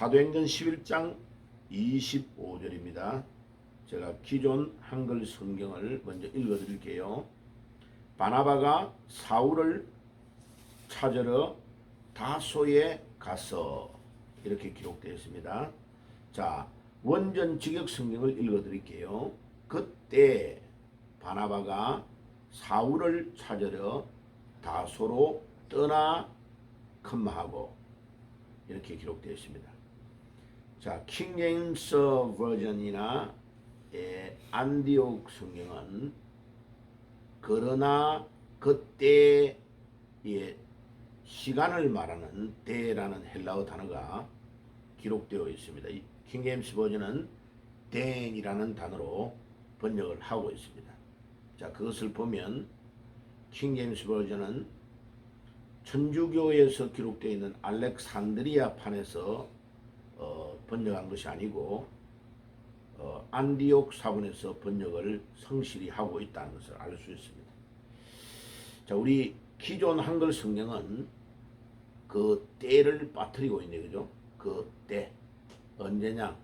사도행전 11장 25절입니다. 제가 기존 한글 성경을 먼저 읽어 드릴게요. 바나바가 사울을 찾으러 다소에 가서 이렇게 기록되어 있습니다. 자, 원전 직역 성경을 읽어 드릴게요. 그때 바나바가 사울을 찾으러 다소로 떠나 컴마하고 이렇게 기록되어 있습니다. 자, 킹제임스 버전이나 예, 안디옥 성경은 그러나 그때 예, 시간을 말하는 때라는 헬라어 단어가 기록되어 있습니다. 이 킹제임스 버전은 then이라는 단어로 번역을 하고 있습니다. 자, 그것을 보면 킹제임스 버전은 천주교에서 기록되어 있는 알렉산드리아 판에서 어, 번역한 것이 아니고 어, 안디옥 사본에서 번역을 성실히 하고 있다는 것을 알 수 있습니다. 자, 우리 기존 한글 성경은 그 때를 빠뜨리고 있네, 그죠? 그 때. 언제냐?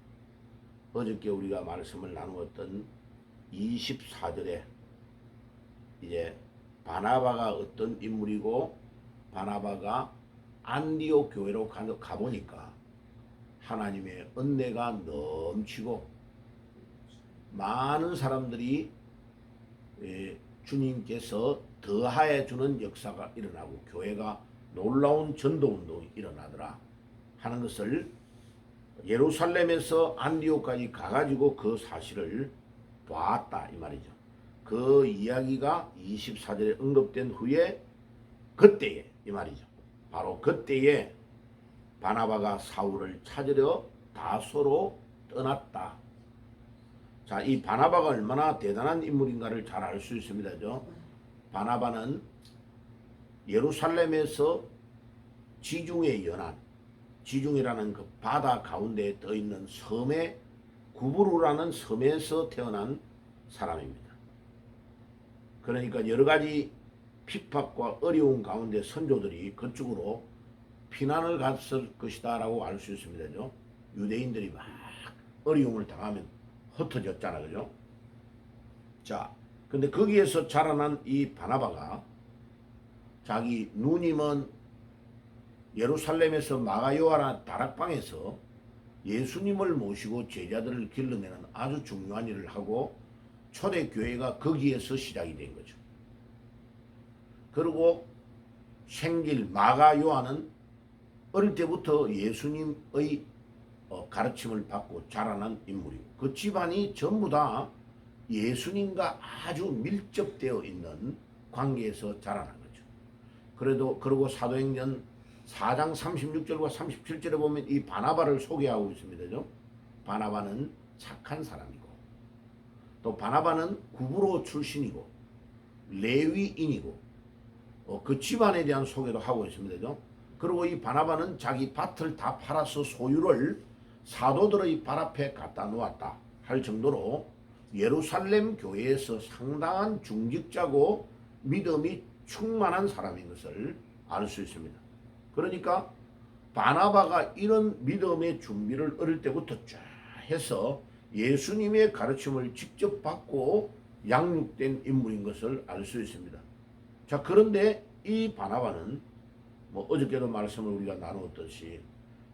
어저께 우리가 말씀을 나누었던 24절에 이제 바나바가 어떤 인물이고 바나바가 안디옥 교회로 가- 가보니까 하나님의 은혜가 넘치고 많은 사람들이 예, 주님께서 더하해 주는 역사가 일어나고 교회가 놀라운 전도 운동이 일어나더라 하는 것을 예루살렘에서 안디옥까지 가가지고 그 사실을 봤다 이 말이죠. 그 이야기가 24절에 언급된 후에 그때에 이 말이죠. 바로 그때에 바나바가 사울을 찾으려 다소로 떠났다. 자, 이 바나바가 얼마나 대단한 인물인가를 잘 알 수 있습니다죠. 바나바는 예루살렘에서 지중해 연안, 지중해라는 그 바다 가운데 떠 있는 섬에 구부루라는 섬에서 태어난 사람입니다. 그러니까 여러 가지 핍박과 어려운 가운데 선조들이 그쪽으로 피난을 갔을 것이다라고 알 수 있습니다죠. 유대인들이 막 어려움을 당하면 흩어졌잖아, 그죠? 자, 근데 거기에서 자라난 이 바나바가 자기 누님은 예루살렘에서 마가요하나 다락방에서 예수님을 모시고 제자들을 길러내는 아주 중요한 일을 하고 초대교회가 거기에서 시작이 된 거죠. 그리고 생길 마가 요한은 어릴 때부터 예수님의 어, 가르침을 받고 자라난 인물이고 그 집안이 전부 다 예수님과 아주 밀접되어 있는 관계에서 자라난 거죠. 그래도 그리고 사도행전 4장 36절과 37절에 보면 이 바나바를 소개하고 있습니다죠. 바나바는 착한 사람이고 또 바나바는 구브로 출신이고 레위인이고 어, 그 집안에 대한 소개도 하고 있습니다죠. 그리고 이 바나바는 자기 밭을 다 팔아서 소유를 사도들의 발 앞에 갖다 놓았다 할 정도로 예루살렘 교회에서 상당한 중직자고 믿음이 충만한 사람인 것을 알 수 있습니다. 그러니까 바나바가 이런 믿음의 준비를 어릴 때부터 쫙 해서 예수님의 가르침을 직접 받고 양육된 인물인 것을 알 수 있습니다. 자, 그런데 이 바나바는 뭐 어저께도 말씀을 우리가 나누었듯이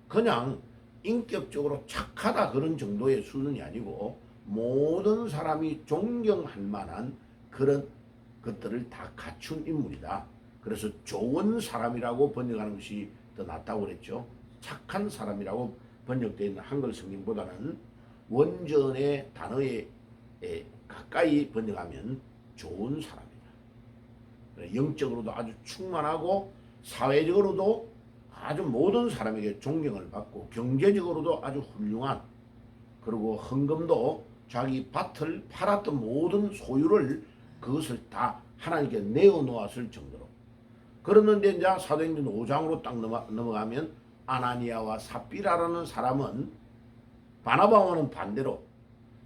그냥 인격적으로 착하다 그런 정도의 수준이 아니고 모든 사람이 존경할 만한 그런 것들을 다 갖춘 인물이다. 그래서 좋은 사람이라고 번역하는 것이 더 낫다고 그랬죠. 착한 사람이라고 번역되어 있는 한글 성경보다는 원전의 단어에 에, 가까이 번역하면 좋은 사람이다. 영적으로도 아주 충만하고 사회적으로도 아주 모든 사람에게 존경을 받고 경제적으로도 아주 훌륭한 그리고 헌금도 자기 밭을 팔았던 모든 소유를 그것을 다 하나님께 내어 놓았을 정도로. 그러는데 이제 사도행전 5장으로 딱 넘어, 넘어가면 아나니아와 삽비라라는 사람은 바나바와는 반대로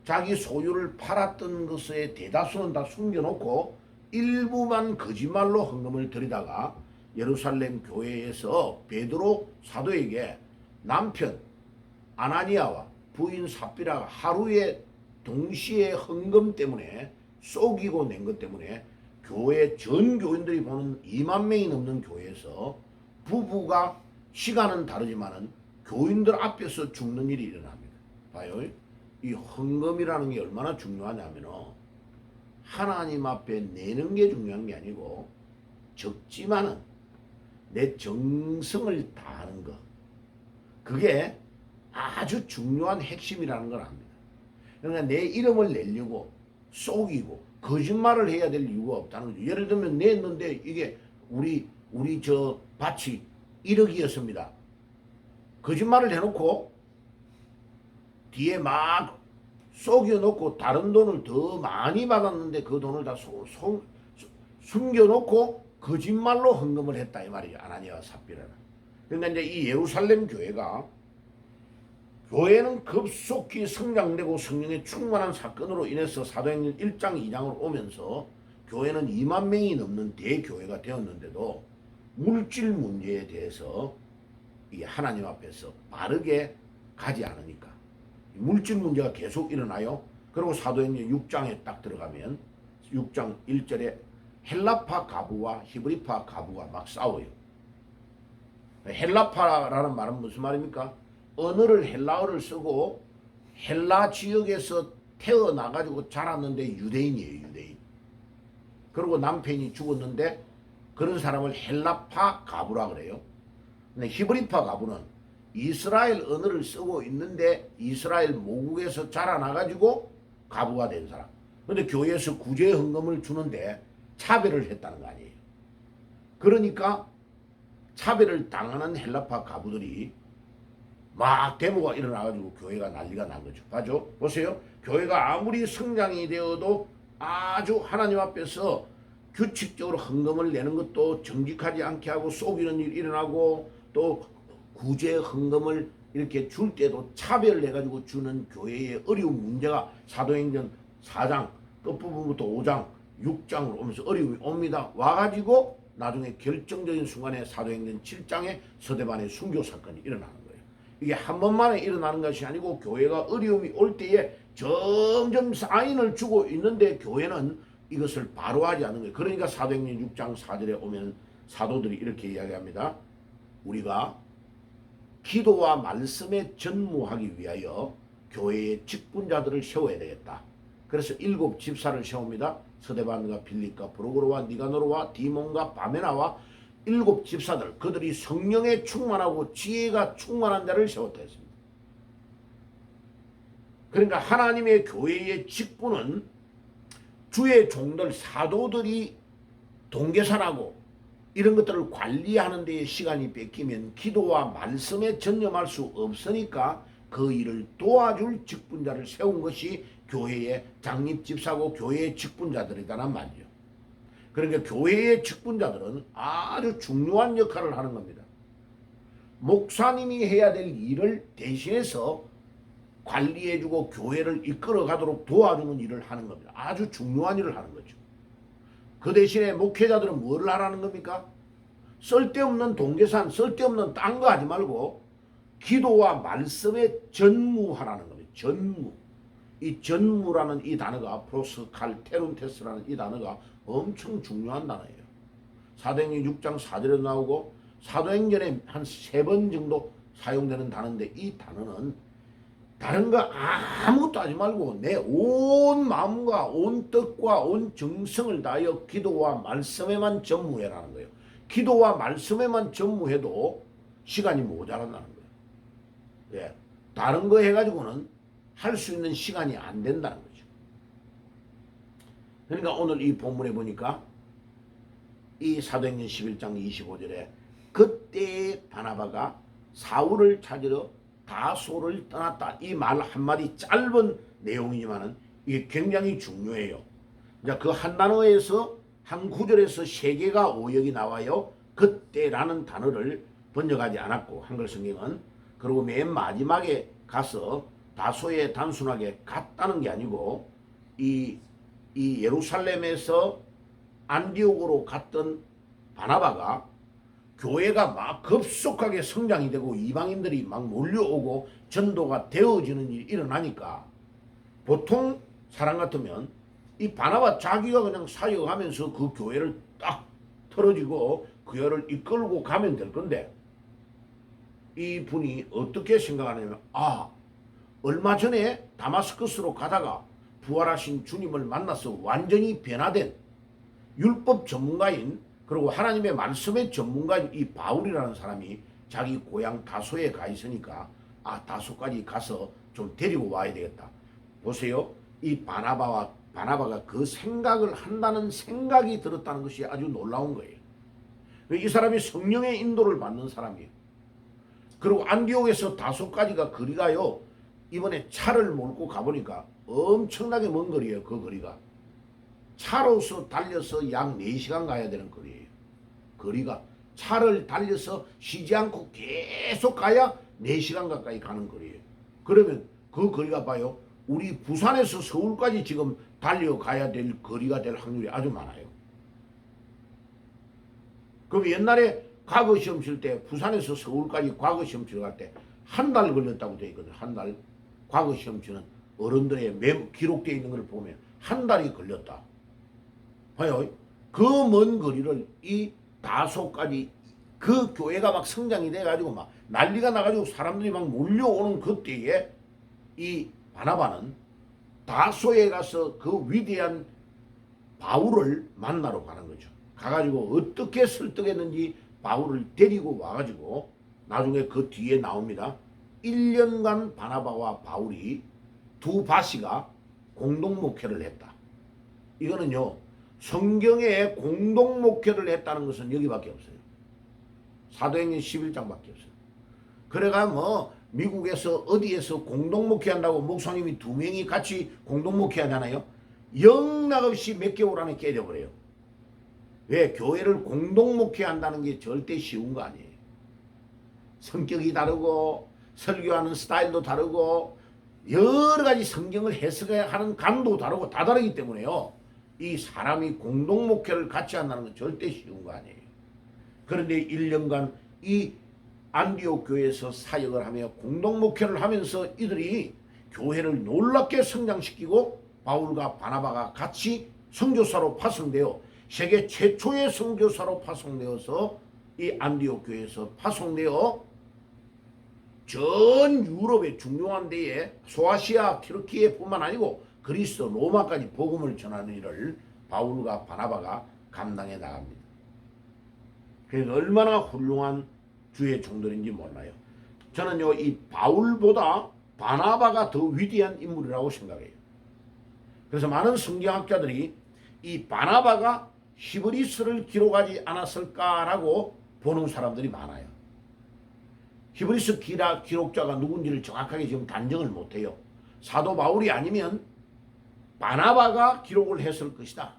자기 소유를 팔았던 것의 대다수는 다 숨겨놓고 일부만 거짓말로 헌금을 드리다가 예루살렘 교회에서 베드로 사도에게 남편 아나니아와 부인 삽비라가 하루에 동시에 헌금 때문에 쏘기고 낸 것 때문에 교회 전 교인들이 보는 2만 명이 넘는 교회에서 부부가 시간은 다르지만은 교인들 앞에서 죽는 일이 일어납니다. 봐요. 이 헌금이라는 게 얼마나 중요하냐면은 하나님 앞에 내는 게 중요한 게 아니고 적지만은 내 정성을 다하는 것. 그게 아주 중요한 핵심이라는 걸 압니다. 그러니까 내 이름을 내려고 속이고 거짓말을 해야 될 이유가 없다는 거죠. 예를 들면 냈는데 이게 우리 우리 저 밭이 1억이었습니다. 거짓말을 해놓고 뒤에 막 속여놓고 다른 돈을 더 많이 받았는데 그 돈을 다 소, 소, 숨겨놓고 거짓말로 헌금을 했다 이 말이죠. 아나니아와 삽비라는. 그러니까 이제 이 예루살렘 교회가 교회는 급속히 성장되고 성령의 충만한 사건으로 인해서 사도행전 1장 2장으로 오면서 교회는 2만 명이 넘는 대교회가 되었는데도 물질 문제에 대해서 이 하나님 앞에서 바르게 가지 않으니까 물질 문제가 계속 일어나요. 그리고 사도행전 6장에 딱 들어가면 6장 1절에 헬라파 가부와 히브리파 가부가 막 싸워요. 헬라파라는 말은 무슨 말입니까? 언어를 헬라어를 쓰고 헬라 지역에서 태어나가지고 자랐는데 유대인이에요, 유대인. 그리고 남편이 죽었는데 그런 사람을 헬라파 가부라 그래요. 근데 히브리파 가부는 이스라엘 언어를 쓰고 있는데 이스라엘 모국에서 자라나가지고 가부가 된 사람. 근데 교회에서 구제 헌금을 주는데 차별을 했다는 거 아니에요. 그러니까 차별을 당하는 헬라파 가부들이 막 데모가 일어나가지고 교회가 난리가 난 거죠. 봐죠? 보세요. 교회가 아무리 성장이 되어도 아주 하나님 앞에서 규칙적으로 헌금을 내는 것도 정직하지 않게 하고 속이는 일이 일어나고 또 구제 헌금을 이렇게 줄 때도 차별해가지고 주는 교회의 어려운 문제가 사도행전 4장 끝부분부터 5장 6장으로 오면서 어려움이 옵니다. 와가지고 나중에 결정적인 순간에 사도행전 7장에 서대반의 순교 사건이 일어나는 거예요. 이게 한 번만에 일어나는 것이 아니고 교회가 어려움이 올 때에 점점 사인을 주고 있는데 교회는 이것을 바로 하지 않는 거예요. 그러니까 사도행전 6장 4절에 오면 사도들이 이렇게 이야기합니다. 우리가 기도와 말씀에 전무하기 위하여 교회의 직분자들을 세워야 되겠다. 그래서 일곱 집사를 세웁니다. 서대반과 빌립과 브로그로와 니가노르와 디몬과 바메나와 일곱 집사들 그들이 성령에 충만하고 지혜가 충만한 자를 세웠다 했습니다. 그러니까 하나님의 교회의 직분은 주의 종들 사도들이 동계산하고 이런 것들을 관리하는 데에 시간이 뺏기면 기도와 말씀에 전념할 수 없으니까 그 일을 도와줄 직분자를 세운 것이 교회의 장립 집사고 교회의 직분자들이다란 말이죠. 그러니까 교회의 직분자들은 아주 중요한 역할을 하는 겁니다. 목사님이 해야 될 일을 대신해서 관리해주고 교회를 이끌어 가도록 도와주는 일을 하는 겁니다. 아주 중요한 일을 하는 거죠. 그 대신에 목회자들은 뭐를 하라는 겁니까? 쓸데없는 동계산, 쓸데없는 딴 거 하지 말고 기도와 말씀에 전무하라는 겁니다. 전무. 이 전무라는 이 단어가 프로스 칼테룬테스라는 이 단어가 엄청 중요한 단어예요. 사도행전 6장 4절에도 나오고 사도행전에 한 세 번 정도 사용되는 단어인데 이 단어는 다른 거 아무것도 하지 말고 내 온 마음과 온 뜻과 온 정성을 다하여 기도와 말씀에만 전무해라는 거예요. 기도와 말씀에만 전무해도 시간이 모자란다는 거예요. 예. 다른 거 해가지고는 할 수 있는 시간이 안 된다는 거죠. 그러니까 오늘 이 본문에 보니까 이 사도행전 11장 25절에 그때 바나바가 사울을 찾으러 다소를 떠났다. 이 말 한마디 짧은 내용이지만은 이게 굉장히 중요해요. 자, 그 한 단어에서 한 구절에서 세 개가 오역이 나와요. 그때라는 단어를 번역하지 않았고 한글 성경은 그리고 맨 마지막에 가서 다소에 단순하게 갔다는 게 아니고 이, 이 예루살렘에서 안디옥으로 갔던 바나바가 교회가 막 급속하게 성장이 되고 이방인들이 막 몰려오고 전도가 되어지는 일이 일어나니까 보통 사람 같으면 이 바나바 자기가 그냥 사역하면서 그 교회를 딱 털어지고 교회를 이끌고 가면 될 건데 이 분이 어떻게 생각하냐면 아 얼마 전에 다마스커스로 가다가 부활하신 주님을 만나서 완전히 변화된 율법 전문가인 그리고 하나님의 말씀의 전문가인 이 바울이라는 사람이 자기 고향 다소에 가 있으니까 아 다소까지 가서 좀 데리고 와야 되겠다. 보세요. 이 바나바와 바나바가 그 생각을 한다는 생각이 들었다는 것이 아주 놀라운 거예요. 이 사람이 성령의 인도를 받는 사람이에요. 그리고 안디옥에서 다소까지가 거리가요. 이번에 차를 몰고 가보니까 엄청나게 먼 거리예요. 그 거리가. 차로서 달려서 약 4시간 가야 되는 거리예요. 거리가 차를 달려서 쉬지 않고 계속 가야 4시간 가까이 가는 거리예요. 그러면 그 거리가 봐요. 우리 부산에서 서울까지 지금 달려가야 될 거리가 될 확률이 아주 많아요. 그럼 옛날에 과거 시험 칠 때 부산에서 서울까지 과거 시험 갈때한 달 걸렸다고 돼 있거든요. 한 달. 과거 시험 치는 어른들의 메모 기록되어 있는 걸 보면 한 달이 걸렸다. 봐요. 그 먼 거리를 이 다소까지 그 교회가 막 성장이 돼가지고 막 난리가 나가지고 사람들이 막 몰려오는 그때에 이 바나바는 다소에 가서 그 위대한 바울을 만나러 가는 거죠. 가가지고 어떻게 설득했는지 바울을 데리고 와가지고 나중에 그 뒤에 나옵니다. 1년간 바나바와 바울이 두 바시가 공동 목회를 했다. 이거는요. 성경에 공동 목회를 했다는 것은 여기밖에 없어요. 사도행전 11장밖에 없어요. 그래가 뭐 미국에서 어디에서 공동 목회한다고 목사님이 두 명이 같이 공동 목회하잖아요. 영락없이 몇 개월 안에 깨져버려요. 왜 교회를 공동 목회한다는 게 절대 쉬운 거 아니에요. 성격이 다르고 설교하는 스타일도 다르고 여러 가지 성경을 해석하는 감도 다르고 다 다르기 때문에요. 이 사람이 공동 목회를 같이 한다는 건 절대 쉬운 거 아니에요. 그런데 1년간 이 안디옥 교회에서 사역을 하며 공동 목회를 하면서 이들이 교회를 놀랍게 성장시키고 바울과 바나바가 같이 선교사로 파송되어 세계 최초의 선교사로 파송되어서 이 안디옥 교회에서 파송되어 전 유럽의 중요한 데에 소아시아 튀르키예뿐만 아니고 그리스 로마까지 복음을 전하는 일을 바울과 바나바가 감당해 나갑니다. 그러니까 얼마나 훌륭한 주의 종들인지 몰라요. 저는요 이 바울보다 바나바가 더 위대한 인물이라고 생각해요. 그래서 많은 성경학자들이 이 바나바가 히브리스를 기록하지 않았을까라고 보는 사람들이 많아요. 히브리스 기라, 기록자가 누군지를 정확하게 지금 단정을 못해요. 사도 바울이 아니면 바나바가 기록을 했을 것이다.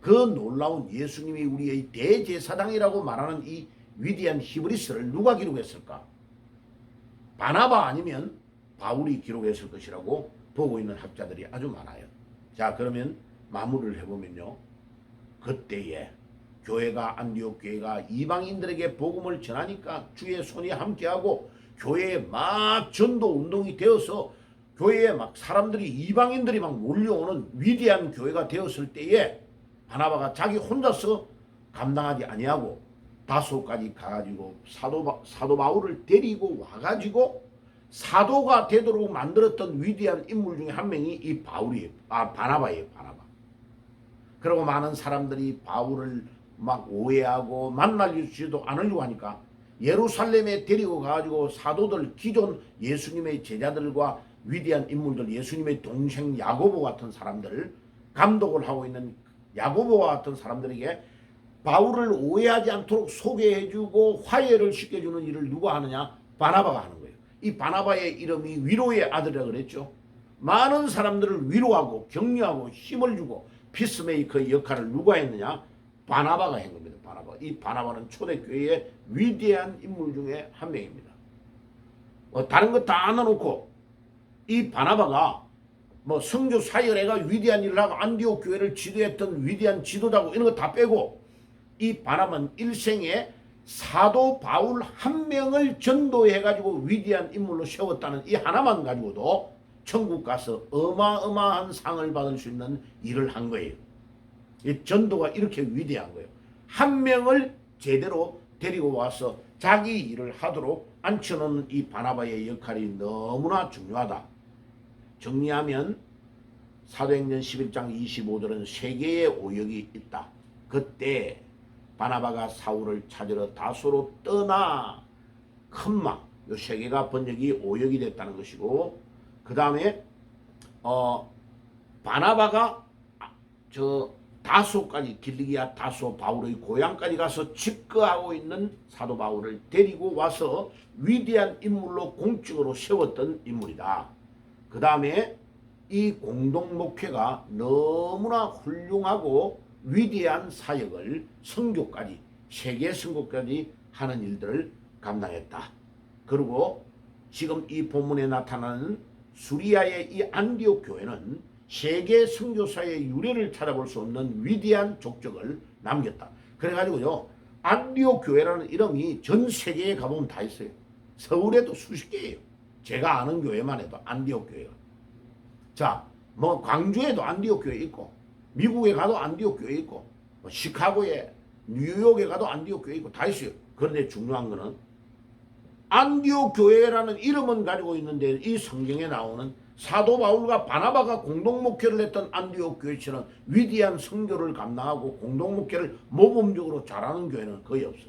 그 놀라운 예수님이 우리의 대제사장이라고 말하는 이 위대한 히브리스를 누가 기록했을까? 바나바 아니면 바울이 기록했을 것이라고 보고 있는 학자들이 아주 많아요. 자, 그러면 마무리를 해보면요. 그때에 교회가 안디옥 교회가 이방인들에게 복음을 전하니까 주의 손이 함께하고 교회에 막 전도 운동이 되어서 교회에 막 사람들이 이방인들이 막 몰려오는 위대한 교회가 되었을 때에 바나바가 자기 혼자서 감당하지 아니하고 다소까지 가가지고 사도 바, 사도 바울을 데리고 와가지고 사도가 되도록 만들었던 위대한 인물 중에 한 명이 이 바울이에요. 아 바나바예요. 바나바. 그리고 많은 사람들이 바울을 막 오해하고 만나주지도 않으려고 하니까 예루살렘에 데리고 가가지고 사도들 기존 예수님의 제자들과 위대한 인물들 예수님의 동생 야고보 같은 사람들 감독을 하고 있는 야고보와 같은 사람들에게 바울을 오해하지 않도록 소개해주고 화해를 시켜주는 일을 누가 하느냐 바나바가 하는 거예요. 이 바나바의 이름이 위로의 아들이라 그랬죠. 많은 사람들을 위로하고 격려하고 힘을 주고 피스메이커의 역할을 누가 했느냐 바나바가 한 겁니다. 바나바. 이 바나바는 초대교회의 위대한 인물 중에 한 명입니다. 뭐 다른 거다 안아놓고 이 바나바가 뭐 성교 사열애가 위대한 일을 하고 안디옥 교회를 지도했던 위대한 지도자고 이런 거 다 빼고 이 바나바는 일생에 사도 바울 한 명을 전도해 가지고 위대한 인물로 세웠다는 이 하나만 가지고도 천국 가서 어마어마한 상을 받을 수 있는 일을 한 거예요. 이 전도가 이렇게 위대한 거예요. 한 명을 제대로 데리고 와서 자기 일을 하도록 앉혀놓는 이 바나바의 역할이 너무나 중요하다. 정리하면 사도행전 11장 25절은 세 개의 오역이 있다. 그때 바나바가 사울을 찾으러 다소로 떠나 큰망 요세 개가 번역이 오역이 됐다는 것이고 그 다음에 어 바나바가 아, 저 다소까지 길리기아 다소 바울의 고향까지 가서 집거하고 있는 사도 바울을 데리고 와서 위대한 인물로 공적으로 세웠던 인물이다. 그 다음에 이 공동 목회가 너무나 훌륭하고 위대한 사역을 선교까지 세계 선교까지 하는 일들을 감당했다. 그리고 지금 이 본문에 나타나는 수리아의 이 안디옥 교회는 세계 선교사의 유래를 찾아볼 수 없는 위대한 족적을 남겼다. 그래가지고요 안디옥 교회라는 이름이 전 세계에 가보면 다 있어요. 서울에도 수십 개예요. 제가 아는 교회만 해도 안디옥 교회가. 자, 뭐 광주에도 안디옥 교회 있고 미국에 가도 안디옥 교회 있고 뭐 시카고에 뉴욕에 가도 안디옥 교회 있고 다 있어요. 그런데 중요한 거는 안디옥 교회라는 이름은 가지고 있는데 이 성경에 나오는 사도 바울과 바나바가 공동 목회를 했던 안디옥 교회처럼 위대한 성교를 감당하고 공동 목회를 모범적으로 잘하는 교회는 거의 없어.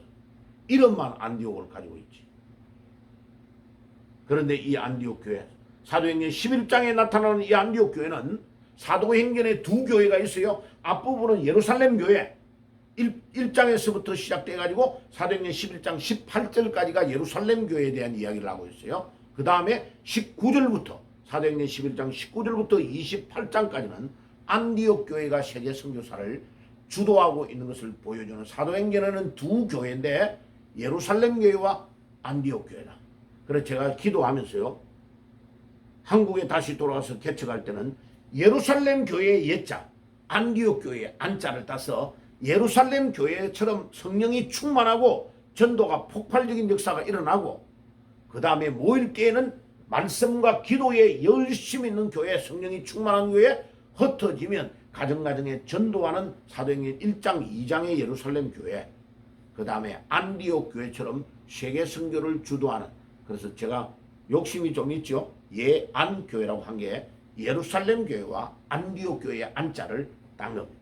이름만 안디옥을 가지고 있지. 그런데 이 안디옥 교회 사도행전 11장에 나타나는 이 안디옥 교회는 사도행전에 두 교회가 있어요. 앞부분은 예루살렘 교회 1, 1장에서부터 시작돼 가지고 사도행전 11장 18절까지가 예루살렘 교회에 대한 이야기를 하고 있어요. 그 다음에 19절부터 사도행전 11장 19절부터 28장까지는 안디옥 교회가 세계 선교사를 주도하고 있는 것을 보여주는 사도행전에는 두 교회인데 예루살렘 교회와 안디옥 교회다. 그래서 제가 기도하면서요. 한국에 다시 돌아가서 개척할 때는 예루살렘 교회의 예자, 안디옥 교회의 안자를 따서 예루살렘 교회처럼 성령이 충만하고 전도가 폭발적인 역사가 일어나고 그 다음에 모일 때에는 말씀과 기도에 열심히 있는 교회, 성령이 충만한 교회 흩어지면 가정가정에 전도하는 사도행전 1장, 2장의 예루살렘 교회 그 다음에 안디옥 교회처럼 세계 선교를 주도하는 그래서 제가 욕심이 좀 있죠. 예안 교회라고 한 게 예루살렘 교회와 안디옥 교회의 안자를 딴 겁니다.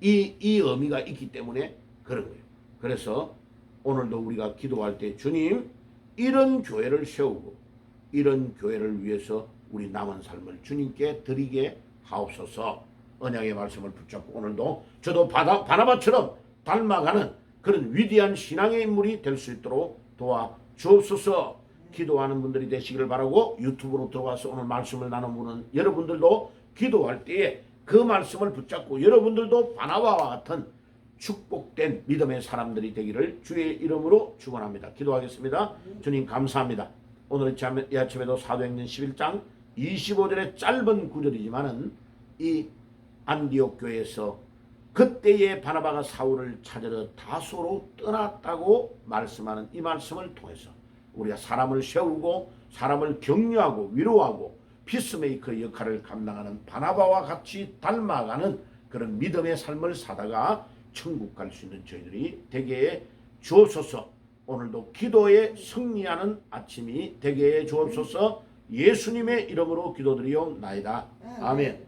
이, 이 의미가 있기 때문에 그런 거예요. 그래서 오늘도 우리가 기도할 때 주님 이런 교회를 세우고 이런 교회를 위해서 우리 남은 삶을 주님께 드리게 하옵소서 언약의 말씀을 붙잡고 오늘도 저도 바다, 바나바처럼 닮아가는 그런 위대한 신앙의 인물이 될 수 있도록 도와 주옵소서 기도하는 분들이 되시기를 바라고 유튜브로 들어와서 오늘 말씀을 나눠보는 여러분들도 기도할 때에 그 말씀을 붙잡고 여러분들도 바나바와 같은 축복된 믿음의 사람들이 되기를 주의 이름으로 축원합니다. 기도하겠습니다. 주님 감사합니다. 오늘 이 아침에도 사도행전 11장 25절의 짧은 구절이지만은 이 안디옥 교회에서 그때의 바나바가 사울을 찾으러 다소로 떠났다고 말씀하는 이 말씀을 통해서 우리가 사람을 세우고 사람을 격려하고 위로하고 피스메이커 역할을 감당하는 바나바와 같이 닮아가는 그런 믿음의 삶을 사다가 천국 갈 수 있는 저희들이 되게 해 주옵소서 오늘도 기도에 승리하는 아침이 되게 해 주옵소서 예수님의 이름으로 기도드리옵나이다. 아멘.